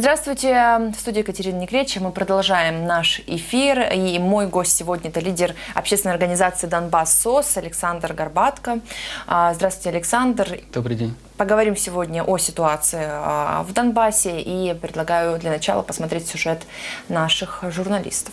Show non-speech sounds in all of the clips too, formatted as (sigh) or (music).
Здравствуйте, в студии Екатерина Некреча. Мы продолжаем наш эфир. И мой гость сегодня – это лидер общественной организации «Донбасс СОС» Александр Горбатко. А, Здравствуйте, Александр. Добрый день. Поговорим сегодня о ситуации а, в Донбассе и предлагаю для начала посмотреть сюжет наших журналистов.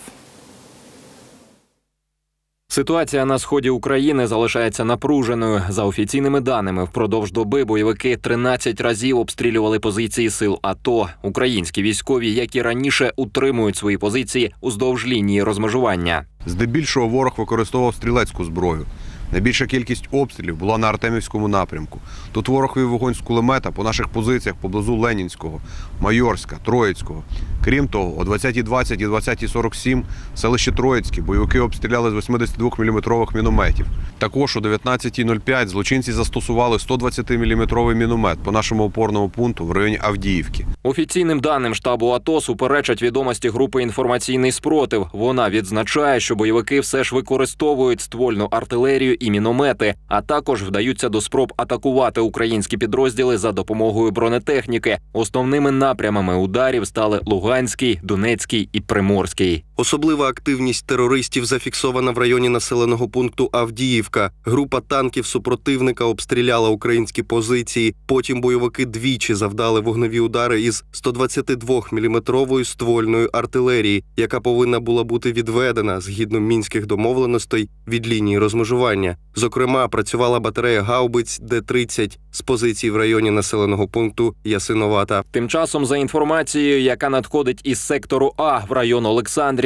Ситуація на сході України залишається напруженою. За офіційними даними, впродовж доби бойовики 13 разів обстрілювали позиції сил АТО. Українські військові, як і раніше, утримують свої позиції уздовж лінії розмежування. Здебільшого ворог використовував стрілецьку зброю. Найбільша кількість обстрілів була на Артемівському напрямку. Тут ворог вів вогонь з кулемета по наших позиціях поблизу Ленінського, Майорська, Троїцького. Крім того, о 20.20 і 20.47 селище Троїцьке бойовики обстріляли з 82-мм мінометів. Також о 19.05 злочинці застосували 120-мм міномет по нашому опорному пункту в районі Авдіївки. Офіційним даним штабу АТО суперечать відомості групи інформаційний спротив. Вона відзначає, що бойовики все ж використовують ствольну артилерію і міномети, а також вдаються до спроб атакувати українські підрозділи за допомогою бронетехніки. Основними напрямами ударів стали Луганський, Донецький і Приморський. Особлива активність терористів зафіксована в районі населеного пункту Авдіївка. Група танків супротивника обстріляла українські позиції. Потім бойовики двічі завдали вогневі удари із 122-мм ствольної артилерії, яка повинна була бути відведена згідно мінських домовленостей від лінії розмежування. Зокрема, працювала батарея гаубиць Д-30 з позицій в районі населеного пункту Ясиновата. Тим часом, за інформацією, яка надходить із сектору А в район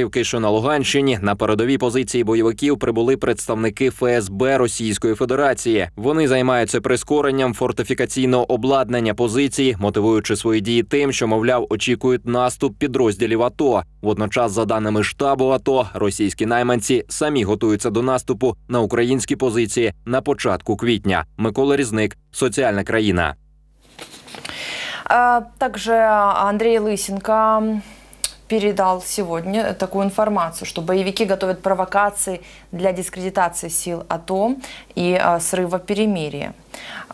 Олександрівки, що на Луганщині, на передові позиції бойовиків прибули представники ФСБ Російської Федерації. Вони займаються прискоренням фортифікаційного обладнання позиції, мотивуючи свої дії тим, що мовляв очікують наступ підрозділів АТО. Водночас, за даними штабу АТО, російські найманці самі готуються до наступу на українські позиції на початку квітня. Микола Різник, соціальна країна. Также Андрей Лысенко передал сегодня такую информацию, что боевики готовят провокации для дискредитации сил АТО и а, срыва перемирия.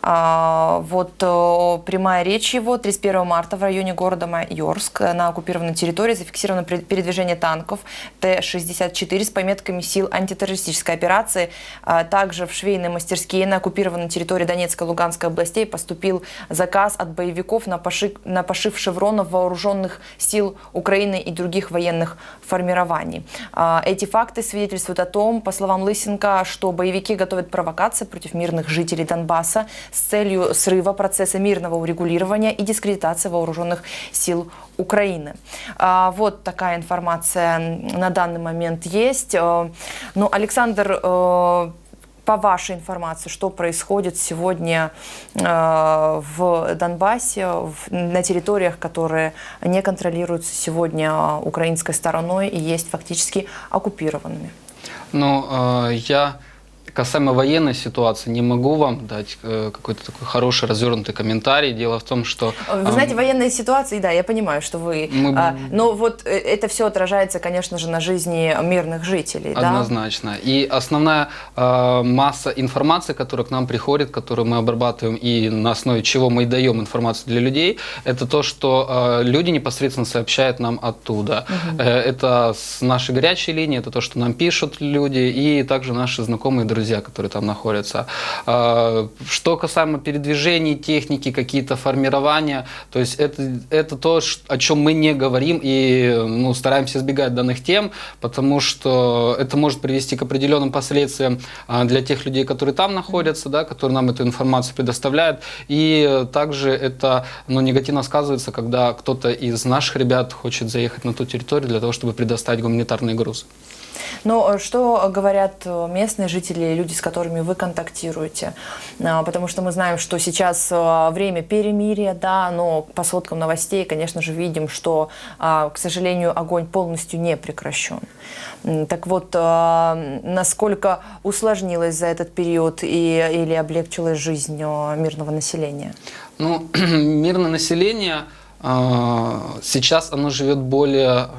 А, вот э, прямая речь его 31 марта в районе города Майорск на оккупированной территории зафиксировано передвижение танков Т-64 с пометками сил антитеррористической операции. А, Также в швейные мастерские на оккупированной территории Донецкой и Луганской областей поступил заказ от боевиков на, пошив, на пошив шевронов вооруженных сил Украины и других военных формирований. А, Эти факты свидетельствуют о том, по словам Лысенко, что боевики готовят провокации против мирных жителей Донбасса с целью срыва процесса мирного урегулирования и дискредитации вооруженных сил Украины. А, Вот такая информация на данный момент есть. Э, Ну, Александр, э, по вашей информации, что происходит сегодня в Донбассе, на территориях, которые не контролируются сегодня украинской стороной и есть фактически оккупированными? Ну, я касаемо военной ситуации не могу вам дать э, какой-то такой хороший развернутый комментарий. Дело в том, что... Вы э, знаете, военные ситуации, да, я понимаю, что вы... Мы- а, но вот э, это все отражается, конечно же, на жизни мирных жителей, да? Однозначно. И основная э, масса информации, которая к нам приходит, которую мы обрабатываем и на основе чего мы и даем информацию для людей, это то, что э, люди непосредственно сообщают нам оттуда. Э, это с нашей горячей линии, это то, что нам пишут люди, и также наши знакомые друзья, которые там находятся. Э, что касаемо передвижений, техники, какие-то формирования, то есть это, это то, о чем мы не говорим и ну, стараемся избегать данных тем, потому что это может привести к определенным последствиям а, для тех людей, которые там находятся, да, которые нам эту информацию предоставляют. И также это ну, негативно сказывается, когда кто-то из наших ребят хочет заехать на ту территорию для того, чтобы предоставить гуманитарный груз. Но э, что говорят э, местные жители, люди, с которыми вы контактируете? А, Потому что мы знаем, что сейчас э, время перемирия, да, но по сводкам новостей, конечно же, видим, что, а, к сожалению, огонь полностью не прекращен. Так вот, э, насколько усложнилась за этот период и, или облегчилась жизнь мирного населения? Ну, (clears throat) мирное население а, сейчас оно живет более а,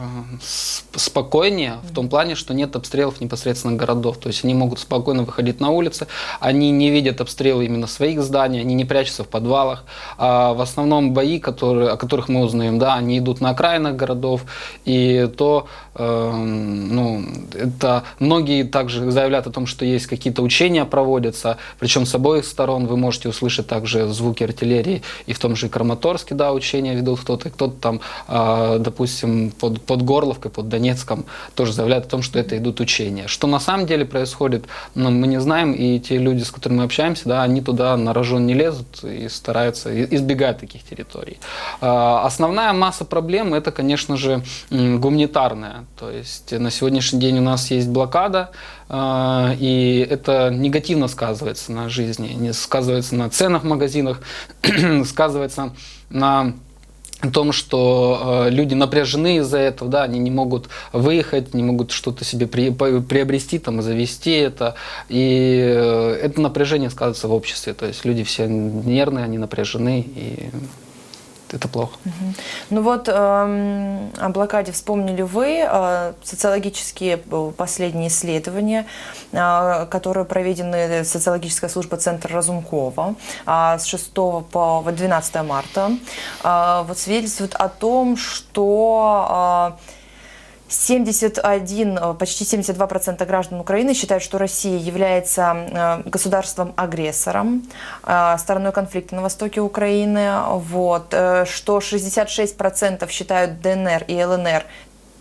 с- спокойнее в том плане, что нет обстрелов непосредственно городов. То есть они могут спокойно выходить на улицы, они не видят обстрелы именно своих зданий, они не прячутся в подвалах. А в основном бои, которые, о которых мы узнаем, да, они идут на окраинах городов, и то, эм, ну, это многие также заявляют о том, что есть какие-то учения проводятся, причем с обоих сторон вы можете услышать также звуки артиллерии, и в том же Краматорске, да, учения ведут кто-то, и кто-то там, а, допустим, под, под Горловкой, под Донецком тоже заявляют о том, что это идут учения. Что на самом деле происходит, ну, мы не знаем, и те люди, с которыми мы общаемся, да, они туда на рожон не лезут и стараются избегать таких территорий. А, Основная масса проблем это, конечно же, гуманитарная. То есть на сегодняшний день у нас есть блокада, а, и это негативно сказывается на жизни, сказывается на ценах в магазинах, (clears throat) сказывается на о том, что э, люди напряжены из-за этого, да, они не могут выехать, не могут что-то себе приобрести, там, завести это, и э, это напряжение сказывается в обществе, то есть люди все нервные, они напряжены, и это плохо. Ну вот эм, о блокаде вспомнили вы. Э, социологические э, последние исследования, э, которые проведены социологическая служба Центра Разумкова с 6 по 12 марта, вот свидетельствуют о том, что 71, э, почти 72% граждан Украины считают, что Россия является э, государством-агрессором, э, стороной конфликта на востоке Украины, вот, что 66% считают ДНР и ЛНР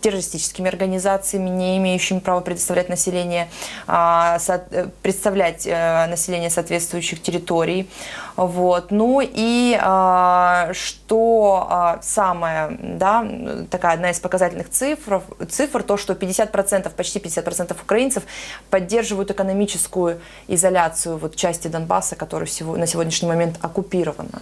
террористическими организациями, не имеющими права предоставлять население, а, э, представлять э, население соответствующих территорий. Вот. Ну и а, что а, самое, да, такая одна из показательных цифр, цифр, то, что 50%, почти 50% украинцев поддерживают экономическую изоляцию вот, части Донбасса, которая на сегодняшний момент оккупирована.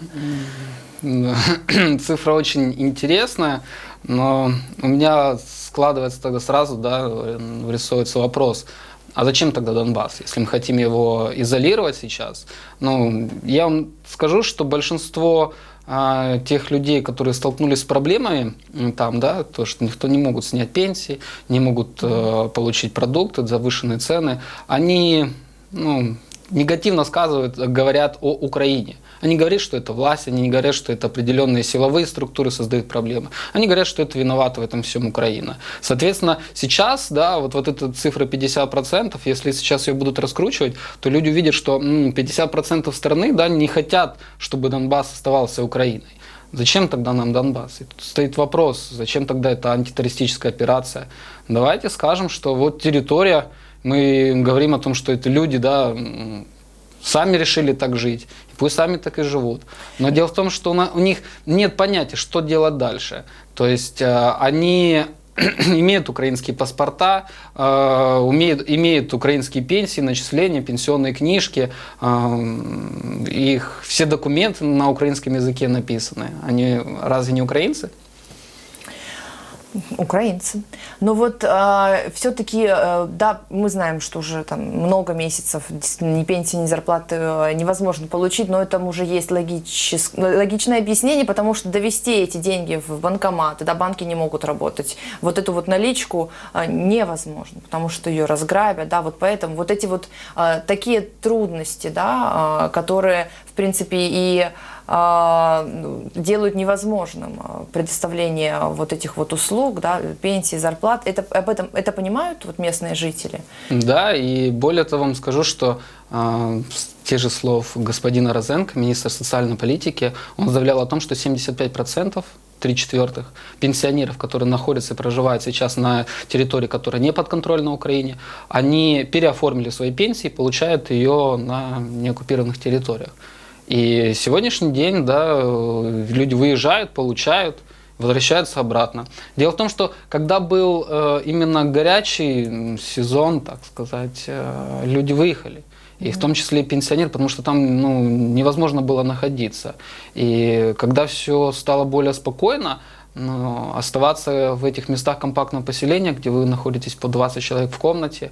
(clears throat) Цифра очень интересная, но у меня складывается тогда сразу, да, вырисовывается вопрос, а зачем тогда Донбасс, если мы хотим его изолировать сейчас? Ну, я вам скажу, что большинство а, тех людей, которые столкнулись с проблемами там, да, то, что никто не могут снять пенсии, не могут э, получить продукты, завышенные цены, они ну, негативно сказывают, говорят о Украине. Они говорят, что это власть, они не говорят, что это определенные силовые структуры создают проблемы. Они говорят, что это виновата в этом всем Украина. Соответственно, сейчас, да, вот, вот эта цифра 50%, если сейчас ее будут раскручивать, то люди увидят, что м, 50% страны да, не хотят, чтобы Донбасс оставался Украиной. Зачем тогда нам Донбасс? И тут стоит вопрос, зачем тогда эта антитеррористическая операция? Давайте скажем, что вот территория, мы говорим о том, что это люди, да, сами решили так жить, и пусть сами так и живут. Но дело в том, что у них нет понятия, что делать дальше. То есть э, они (clears throat) имеют украинские паспорта, э, умеют, имеют украинские пенсии, начисления, пенсионные книжки, э, их все документы на украинском языке написаны. Они разве не украинцы? Украинцы. Но вот все-таки, да, мы знаем, что уже там много месяцев ни пенсии, ни зарплаты э, невозможно получить, но этому уже есть логичес- логичное объяснение, потому что довести эти деньги в банкомат, да, банки не могут работать. Вот эту вот наличку э, невозможно, потому что ее разграбят, да, вот поэтому вот эти вот э, такие трудности, да, э, которые, в принципе, и а, делают невозможным а, предоставление вот этих вот услуг, да, пенсии, зарплат. Это, об этом, это понимают вот местные жители? Да, и более того вам скажу, что э, с тех же слов господина Розенко, министра социальной политики, он заявлял о том, что 75%, три четвертых пенсионеров, которые находятся и проживают сейчас на территории, которая не подконтрольна Украине, они переоформили свои пенсии и получают ее на неоккупированных территориях. И сегодняшний день, да, э, люди выезжают, получают, возвращаются обратно. Дело в том, что когда был э, именно горячий сезон, так сказать, э, люди выехали. И в том числе и пенсионеры, потому что там ну, невозможно было находиться. И когда все стало более спокойно, но оставаться в этих местах компактного поселения, где вы находитесь по 20 человек в комнате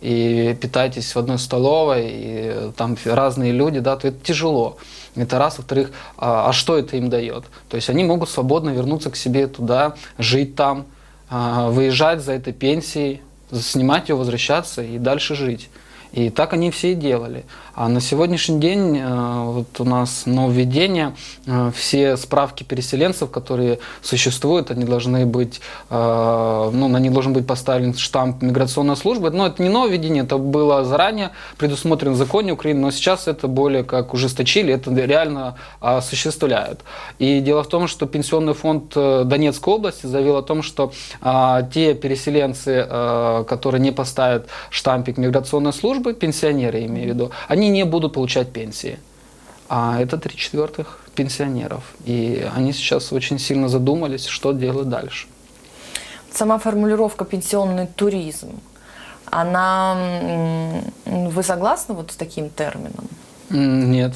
и питаетесь в одной столовой, и там разные люди, да, то это тяжело. Это раз. Во-вторых, а, а что это им дает? То есть они могут свободно вернуться к себе туда, жить там, а, выезжать за этой пенсией, снимать ее, возвращаться и дальше жить. И так они все и делали. А на сегодняшний день э, вот у нас нововведение, э, все справки переселенцев, которые существуют, они должны быть, э, ну, на них должен быть поставлен штамп миграционной службы. Но это не нововведение, это было заранее предусмотрено в законе Украины, но сейчас это более как ужесточили, это реально осуществляют. И дело в том, что Пенсионный фонд Донецкой области заявил о том, что те переселенцы, которые не поставят штампик миграционной службы, пенсионеры имею в виду, они не будут получать пенсии. А это три четвертых пенсионеров. И они сейчас очень сильно задумались, что делать дальше. Сама формулировка «пенсионный туризм», она... Вы согласны вот с таким термином? Нет.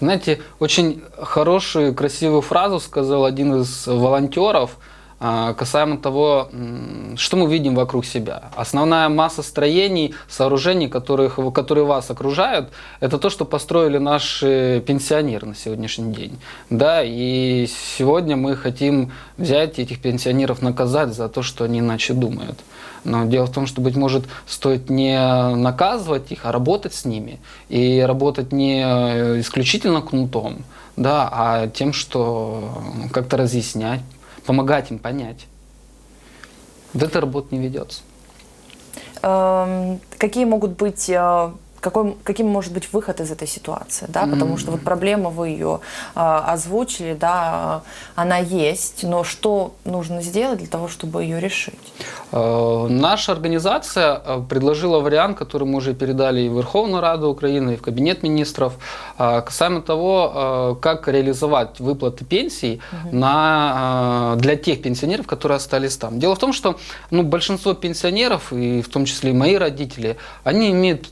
Знаете, очень хорошую, красивую фразу сказал один из волонтеров касаемо того, что мы видим вокруг себя. Основная масса строений, сооружений, которых, которые вас окружают, это то, что построили наши пенсионеры на сегодняшний день. Да, и сегодня мы хотим взять этих пенсионеров наказать за то, что они иначе думают. Но дело в том, что, быть может, стоит не наказывать их, а работать с ними. И работать не исключительно кнутом, да, а тем, что как-то разъяснять, помогать им понять. Вот эта работа не ведется. Эм, Какие могут быть... Какой, каким может быть выход из этой ситуации, да, потому что вот проблема, вы ее э, озвучили, да, она есть, но что нужно сделать для того, чтобы ее решить? Э, Наша организация э, предложила вариант, который мы уже передали и в Верховную Раду Украины, и в Кабинет министров, э, касаемо того, э, как реализовать выплаты пенсий на, э, для тех пенсионеров, которые остались там. Дело в том, что ну, большинство пенсионеров, и в том числе и мои родители, они имеют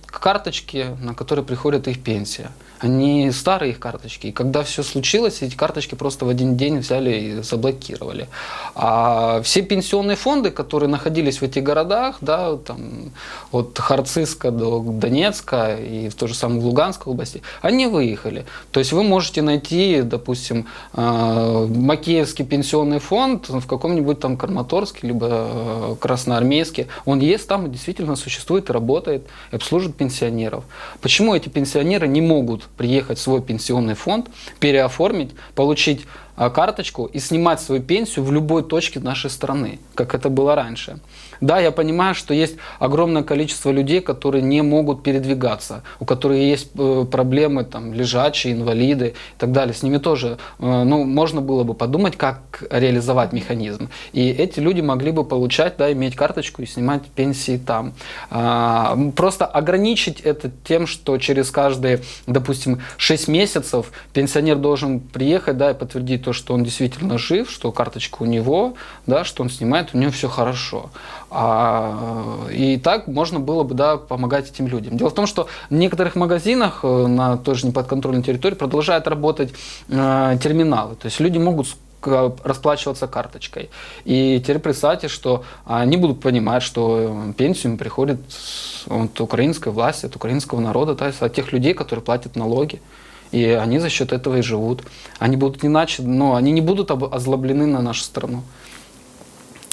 карточки, на которые приходит их пенсия. Они старые их карточки. И когда все случилось, эти карточки просто в один день взяли и заблокировали. А все пенсионные фонды, которые находились в этих городах, да, там, от Харциска до Донецка и в то же самое в Луганской области, они выехали. То есть вы можете найти, допустим, э, Макеевский пенсионный фонд в каком-нибудь там Краматорске, либо э, Красноармейске. Он есть там, и действительно существует работает, и обслуживает пенсионеров. Почему эти пенсионеры не могут приехать в свой пенсионный фонд, переоформить, получить карточку и снимать свою пенсию в любой точке нашей страны, как это было раньше. Да, я понимаю, что есть огромное количество людей, которые не могут передвигаться, у которых есть э, проблемы, там, лежачие, инвалиды и так далее. С ними тоже, э, ну, можно было бы подумать, как реализовать механизм. И эти люди могли бы получать, да, иметь карточку и снимать пенсии там. А, Просто ограничить это тем, что через каждые, допустим, 6 месяцев пенсионер должен приехать, да, и подтвердить то, что он действительно жив, что карточка у него, да, что он снимает, у него все хорошо. А, и так можно было бы да, помогать этим людям. Дело в том, что в некоторых магазинах э, на той же неподконтрольной территории продолжают работать э, терминалы. То есть люди могут расплачиваться карточкой. И теперь представьте, что они будут понимать, что э, пенсию приходит от украинской власти, от украинского народа, то есть от тех людей, которые платят налоги. И они за счет этого и живут. Они будут иначе, но они не будут об- озлоблены на нашу страну.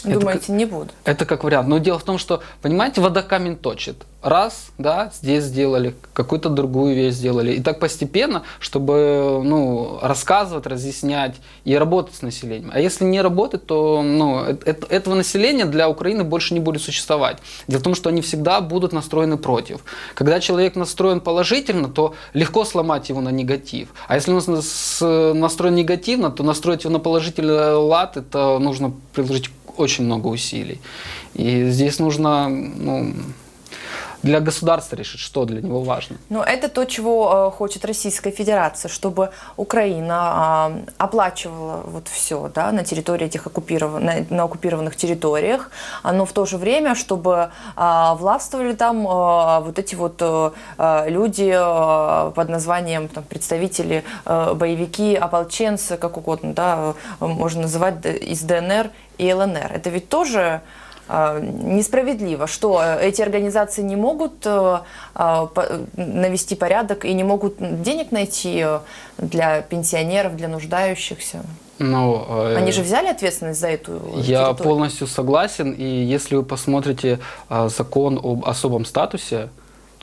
Это Думаете, не буду? Это как вариант. Но дело в том, что, понимаете, вода камень точит. Раз, да, здесь сделали, какую-то другую вещь сделали. И так постепенно, чтобы ну, рассказывать, разъяснять и работать с населением. А если не работать, то ну, э- э- этого населения для Украины больше не будет существовать. Дело в том, что они всегда будут настроены против. Когда человек настроен положительно, то легко сломать его на негатив. А если он настроен негативно, то настроить его на положительный лад, это нужно приложить очень много усилий. И здесь нужно ну, для государства решить, что для него важно. Но это то, чего э, хочет Российская Федерация, чтобы Украина а, оплачивала вот все да, на территории этих оккупированных, на, оккупированных территориях, но в то же время, чтобы а, властвовали там а, вот эти вот э, а, люди под названием там, представители, э, боевики, ополченцы, как угодно, да, э, можно называть из ДНР и ЛНР. Это ведь тоже а, несправедливо, что э, эти организации не могут э, навести порядок и не могут денег найти э, для пенсионеров, для нуждающихся. Но, э, Они же взяли ответственность за эту Я территорию. полностью согласен, и если вы посмотрите закон об особом статусе,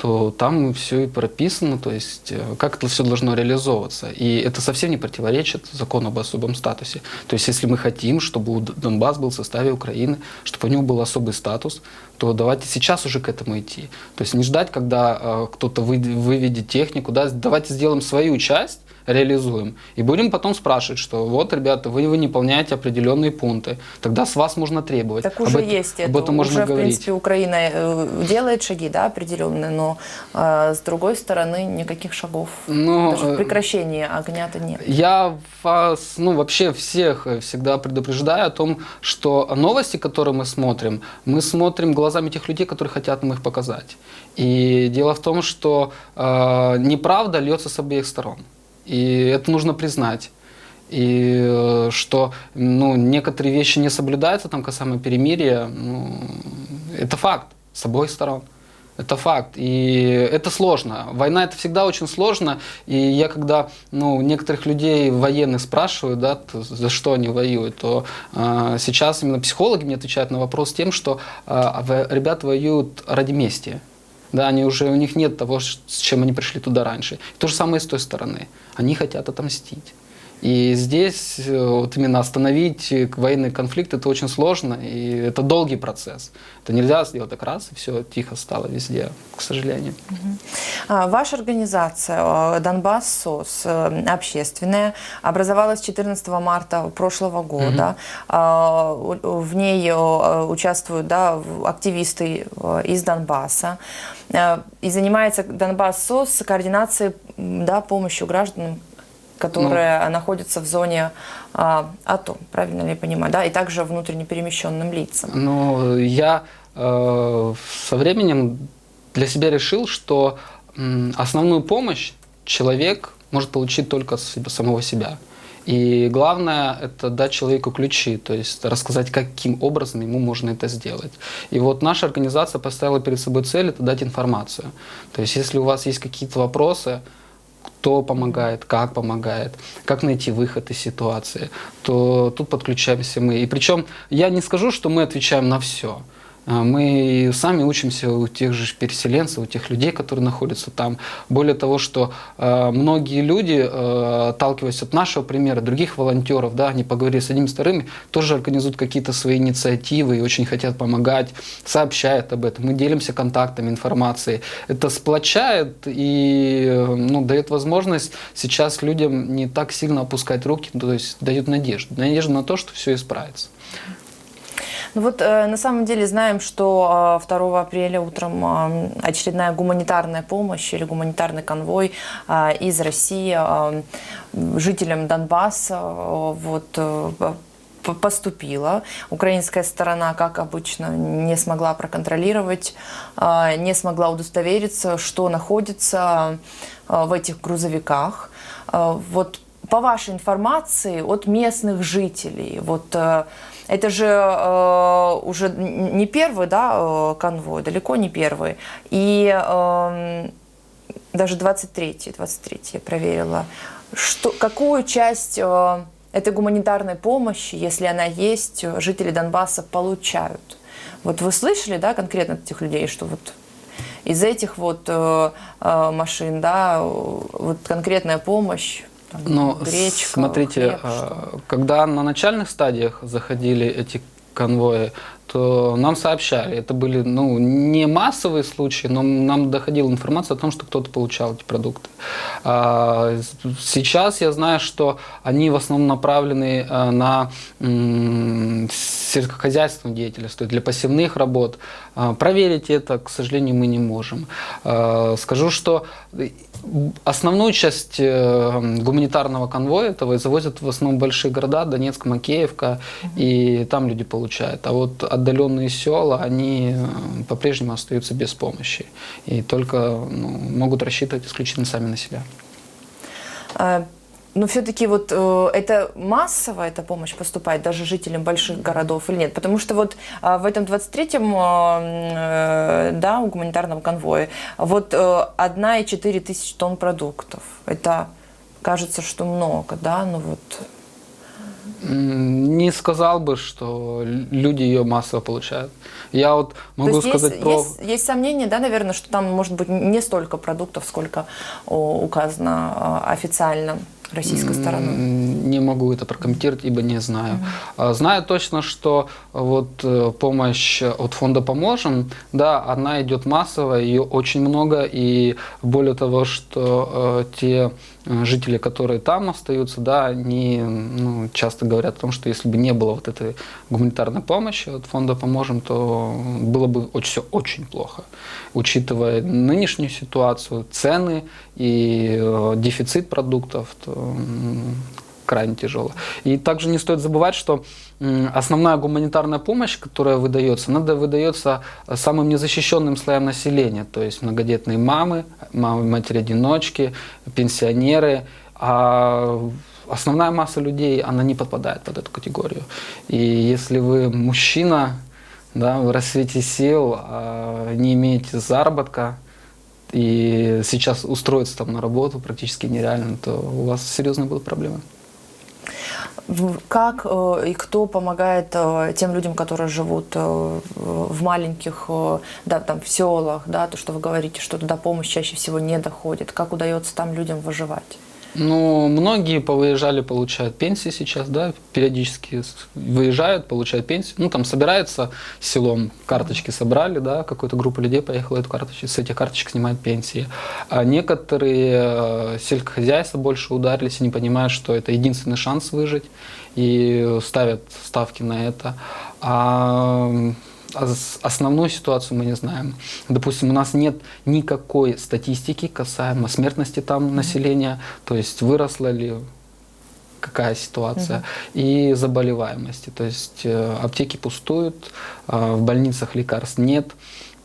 то там все и прописано, то есть э, как это все должно реализовываться. И это совсем не противоречит закону об особом статусе. То есть если мы хотим, чтобы Донбасс был в составе Украины, чтобы у него был особый статус, то давайте сейчас уже к этому идти. То есть не ждать, когда э, кто-то вы- выведет технику, да, давайте сделаем свою часть, реализуем. И будем потом спрашивать, что вот, ребята, вы, вы не выполняете определенные пункты. Тогда с вас можно требовать. Так Об уже этом- есть об это. этом можно уже, в говорить. принципе, Украина э, делает шаги, да, определенные, но э, с другой стороны никаких шагов. Ну, Даже э, прекращения огня-то нет. Я вас, ну, вообще всех э, всегда предупреждаю о том, что новости, которые мы смотрим, мы смотрим глазами тех людей, которые хотят нам их показать. И дело в том, что э, неправда льется с обеих сторон. И это нужно признать. И э, что ну, некоторые вещи не соблюдаются, там касаемо перемирия, ну, это факт с обоих сторон. Это факт. И это сложно. Война это всегда очень сложно. И я когда ну, некоторых людей военных спрашиваю, да, за что они воюют, то э, сейчас именно психологи мне отвечают на вопрос тем, что э, ребята воюют ради мести. Да, они уже, у них нет того, с чем они пришли туда раньше. И то же самое с той стороны. Они хотят отомстить. И здесь э, вот именно остановить военный конфликт это очень сложно, и это долгий процесс. Это нельзя сделать так раз, и все тихо стало везде, к сожалению. А, Ваша организация э, «Донбасс СОС» э, общественная образовалась 14 марта прошлого года. А, у- В ней участвуют да, активисты из Донбасса. И занимается «Донбасс СОС» координацией да, помощью гражданам которые находятся в зоне а, АТО, правильно ли я понимаю, да, и также внутренне перемещенным лицам. Но я э, со временем для себя решил, что м, основную помощь человек может получить только себя- самого себя. И главное это дать человеку ключи, то есть рассказать, каким образом ему можно это сделать. И вот наша организация поставила перед собой цель это дать информацию. То есть если у вас есть какие-то вопросы, кто помогает, как помогает, как найти выход из ситуации, то тут подключаемся мы. И причем я не скажу, что мы отвечаем на все. Мы сами учимся у тех же переселенцев, у тех людей, которые находятся там. Более того, что э, многие люди, э, отталкиваясь от нашего примера, других волонтеров, да, они поговорили с одними вторыми, тоже организуют какие-то свои инициативы и очень хотят помогать, сообщают об этом. Мы делимся контактами, информацией. Это сплочает и ну, дает возможность сейчас людям не так сильно опускать руки, то есть дает надежду. Надежду на то, что все исправится. Ну вот э, на самом деле знаем, что э, 2 апреля утром э, очередная гуманитарная помощь или гуманитарный конвой э, из России э, жителям Донбасса э, вот, э, поступила. Украинская сторона, как обычно, не смогла проконтролировать, не смогла удостовериться, что находится в этих грузовиках. Вот по вашей информации от местных жителей, вот э, это же э, уже не первый, да, э, конвой, далеко не первый, и эм, даже 23-й, 23 я проверила, что, какую часть э, этой гуманитарной помощи, если она есть, э, жители Донбасса получают. Вот вы слышали, да, конкретно этих людей, что вот из этих вот э, э, машин, да, э, вот конкретная помощь, там, Но гречка, смотрите, хлеб, а, что? когда на начальных стадиях заходили эти конвои, то нам сообщали, это были ну, не массовые случаи, но нам доходила информация о том, что кто-то получал эти продукты. А, Сейчас я знаю, что они в основном направлены а, на м, сельскохозяйственную деятельность, то есть для пассивных работ. А, Проверить это, к сожалению, мы не можем. А, Скажу, что основную часть э, гуманитарного конвоя этого завозят в основном большие города, Донецк, Макеевка, и там люди получают. А вот отдаленные села, они э, по-прежнему остаются без помощи. И только ну, могут рассчитывать исключительно сами на себя. Но все-таки вот э, это массово эта помощь поступает даже жителям больших городов или нет? Потому что вот а, в этом 23-м э, да, гуманитарном конвое вот э, 1,4 тысяч тонн продуктов. Это кажется, что много, да? Ну вот Не сказал бы, что люди ее массово получают. Я вот могу есть сказать есть, про... есть, есть сомнения, да, наверное, что там может быть не столько продуктов, сколько указано а, официально российской стороной. Не могу это прокомментировать, ибо не знаю. А, Знаю точно, что вот э, помощь от фонда «Поможем», да, она идет массово, ее очень много, и более того, что э, те э, жители, которые там остаются, да, они ну, часто говорят о том, что если бы не было вот этой гуманитарной помощи от фонда «Поможем», то было бы очень, все очень плохо, учитывая нынешнюю ситуацию, цены и э, дефицит продуктов, то крайне тяжело. И также не стоит забывать, что основная гуманитарная помощь, которая выдается, она да- выдается э, самым незащищенным слоям населения, то есть многодетные мамы, мамы, матери-одиночки, пенсионеры. А основная масса людей, она не подпадает под эту категорию. И если вы мужчина, да, вы расцвете сил, а не имеете заработка, и сейчас устроиться там на работу практически нереально, то у вас серьезные будут проблемы. Как э, и кто помогает э, тем людям, которые живут э, в маленьких, да, там, в селах, да, то, что вы говорите, что туда помощь чаще всего не доходит. Как удается там людям выживать? Ну, многие повыезжали, получают пенсии сейчас, да, периодически выезжают, получают пенсию. Ну, там собирается селом, карточки собрали, да, какая-то группа людей поехала, эту карточку, с этих карточек снимают пенсии. А некоторые э, сельскохозяйства больше ударились и не понимают, что это единственный шанс выжить, и ставят ставки на это. А основную ситуацию мы не знаем. Допустим, у нас нет никакой статистики касаемо смертности там населения, то есть выросла ли какая ситуация, и заболеваемости. То есть э, аптеки пустуют, а в больницах лекарств нет.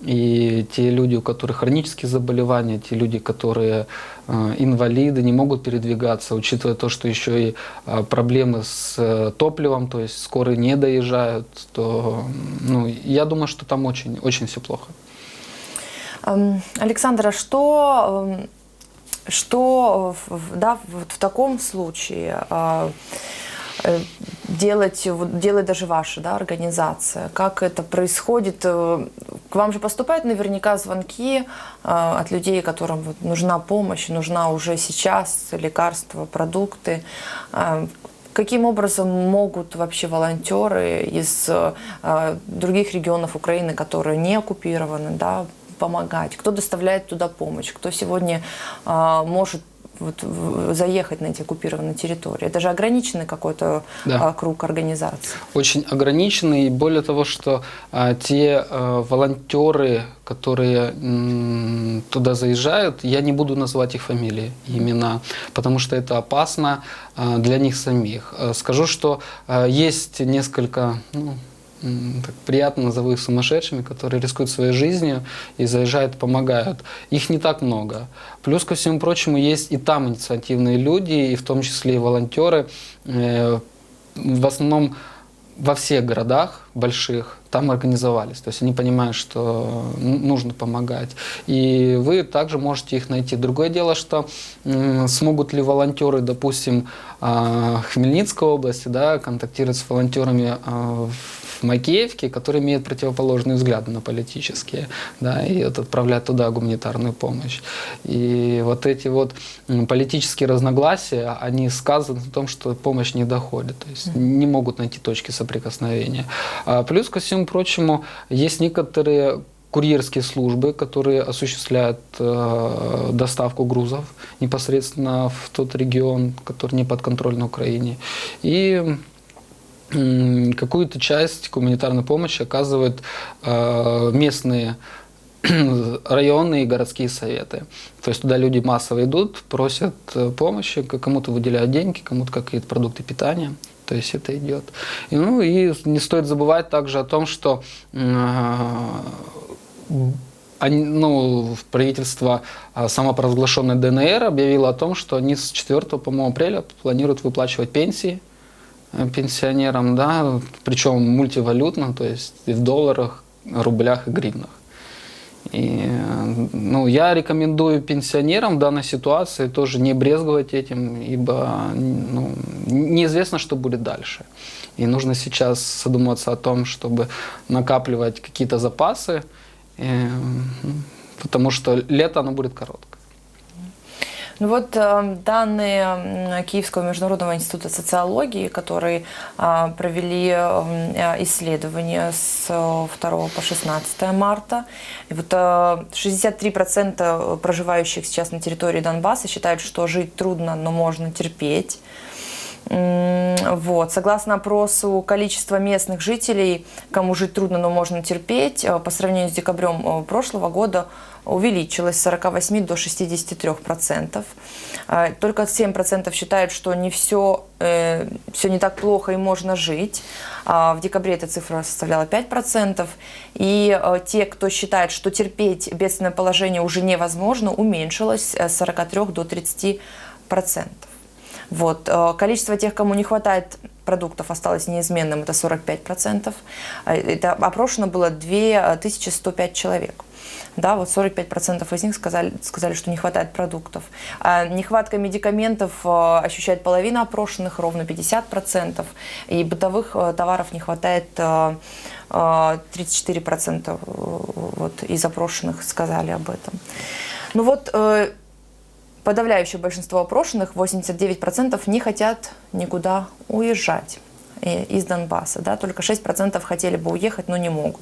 И те люди, у которых хронические заболевания, те люди, которые э, инвалиды, не могут передвигаться, учитывая то, что еще и э, проблемы с э, топливом, то есть скорые не доезжают, то ну, я думаю, что там очень, очень все плохо. Эм, Александра, что, эм, что да, вот в таком случае делать, делает даже ваша да, организация? Как это происходит? К вам же поступают наверняка звонки э, от людей, которым вот нужна помощь, нужна уже сейчас лекарства, продукты. Э, Каким образом могут вообще волонтеры из э, других регионов Украины, которые не оккупированы, да, помогать? Кто доставляет туда помощь? Кто сегодня э, может вот, в- заехать на эти оккупированные территории? Это же ограниченный какой-то Да. э, круг организаций. очень ограничены. И более того, что а, те а, волонтеры, которые м, туда заезжают, я не буду называть их фамилии, имена, потому что это опасно а, для них самих. А, Скажу, что а, есть несколько ну, так приятно назову их сумасшедшими, которые рискуют своей жизнью и заезжают, помогают. Их не так много. Плюс ко всему прочему есть и там инициативные люди, и в том числе и волонтеры. Э, В основном во всех городах больших там организовались. То есть они понимают, что н- нужно помогать. И вы также можете их найти. Другое дело, что смогут ли волонтеры, допустим, а, Хмельницкой области, да, контактировать с волонтерами а, в Макеевке, которые имеют противоположные взгляды на политические, да, и вот отправлять туда гуманитарную помощь. И вот эти вот политические разногласия, они сказаны в том, что помощь не доходит, то есть не могут найти точки соприкосновения. А плюс ко всему прочему, есть некоторые курьерские службы, которые осуществляют э, доставку грузов непосредственно в тот регион, который не подконтролен Украине. И какую-то часть гуманитарной помощи оказывают э, местные (clears throat) районные и городские советы. То есть туда люди массово идут, просят э, помощи, кому-то выделяют деньги, кому-то какие-то продукты питания. То есть это идет. И, ну и не стоит забывать также о том, что э, они, ну, правительство а, самопровозглашенной ДНР объявило о том, что они с 4, по-моему, апреля планируют выплачивать пенсии пенсионерам, да, причем мультивалютно, то есть и в долларах, рублях и гривнах. И, ну, я рекомендую пенсионерам в данной ситуации тоже не брезговать этим, ибо ну, неизвестно, что будет дальше. И нужно сейчас задуматься о том, чтобы накапливать какие-то запасы, э, потому что лето оно будет короткое. Ну вот э, данные Киевского международного института социологии, которые а, провели м, э, исследование с э, 2 по 16 марта. И вот э, 63% проживающих сейчас на территории Донбасса считают, что жить трудно, но можно терпеть. Вот. Согласно опросу, количество местных жителей, кому жить трудно, но можно терпеть, э, по сравнению с декабрем э, прошлого года увеличилось с 48 до 63 процентов. Э, Только 7 процентов считают, что не все, все не так плохо и можно жить. А В декабре эта цифра составляла 5 процентов. И те, кто считает, что терпеть бедственное положение уже невозможно, уменьшилось с 43 до 30 процентов. Вот. э, Количество тех, кому не хватает продуктов, осталось неизменным, это 45%. А Это опрошено было 2105 человек. Да, вот 45% из них сказали, сказали, что не хватает продуктов. А нехватка медикаментов э, ощущает половина опрошенных, ровно 50%. И бытовых э, товаров не хватает э, э, 34% э, вот, из опрошенных сказали об этом. Ну вот, э, подавляющее большинство опрошенных, 89%, не хотят никуда уезжать э, из Донбасса. Да? Только 6% хотели бы уехать, но не могут.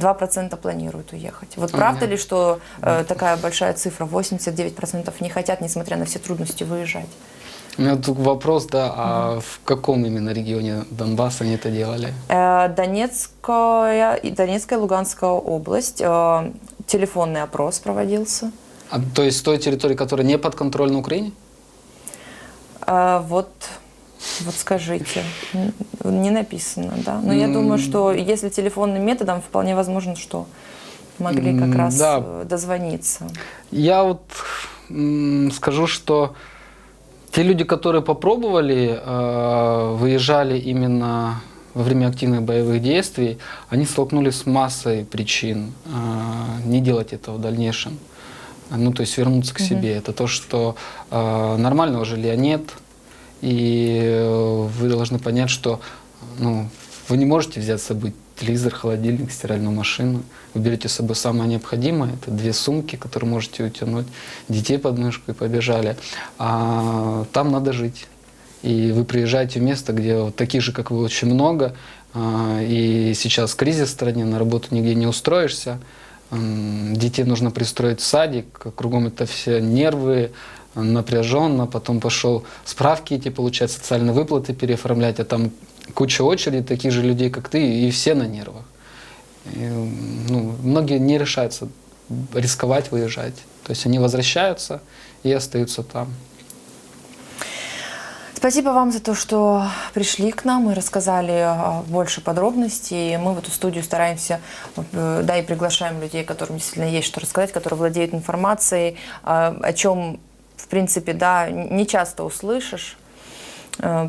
2% планируют уехать. Вот Ага. правда ли, что э, такая большая цифра, 89% не хотят, несмотря на все трудности, выезжать? У меня тут вопрос, да, а в каком именно регионе Донбасса они это делали? Э, Донецкая, Донецкая и Луганская область. э, Телефонный опрос проводился. А, то есть с той территории, которая не подконтрольна Украине? А, вот, вот скажите, не написано, да? Но я думаю, что если телефонным методом, вполне возможно, что могли как раз да. э, дозвониться. Я вот скажу, что те люди, которые попробовали, э, выезжали именно во время активных боевых действий, они столкнулись с массой причин э, не делать этого в дальнейшем. Ну, то есть вернуться к себе. Это то, что э, нормального жилья нет, и э, вы должны понять, что ну, вы не можете взять с собой телевизор, холодильник, стиральную машину. Вы берете с собой самое необходимое. Это две сумки, которые можете утянуть, детей под мышку и побежали. А там надо жить. И вы приезжаете в место, где вот таких же, как вы, очень много. А, И сейчас кризис в стране, на работу нигде не устроишься. Детей нужно пристроить в садик, кругом это все нервы, напряженно, потом пошел справки эти получать, социальные выплаты переоформлять, а там куча очередей таких же людей, как ты, и все на нервах. И, ну, многие не решаются рисковать, выезжать. То есть они возвращаются и остаются там. Спасибо вам за то, что пришли к нам и рассказали а, больше подробностей. Мы в эту студию стараемся, э, да, и приглашаем людей, которым действительно есть что рассказать, которые владеют информацией, а, о чем, в принципе, да, не часто услышишь. Э,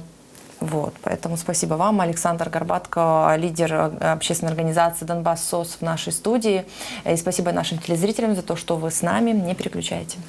Вот, поэтому спасибо вам, Александр Горбатко, лидер э, общественной организации «Донбасс СОС» в нашей студии. И спасибо нашим телезрителям за то, что вы с нами. Не переключайте.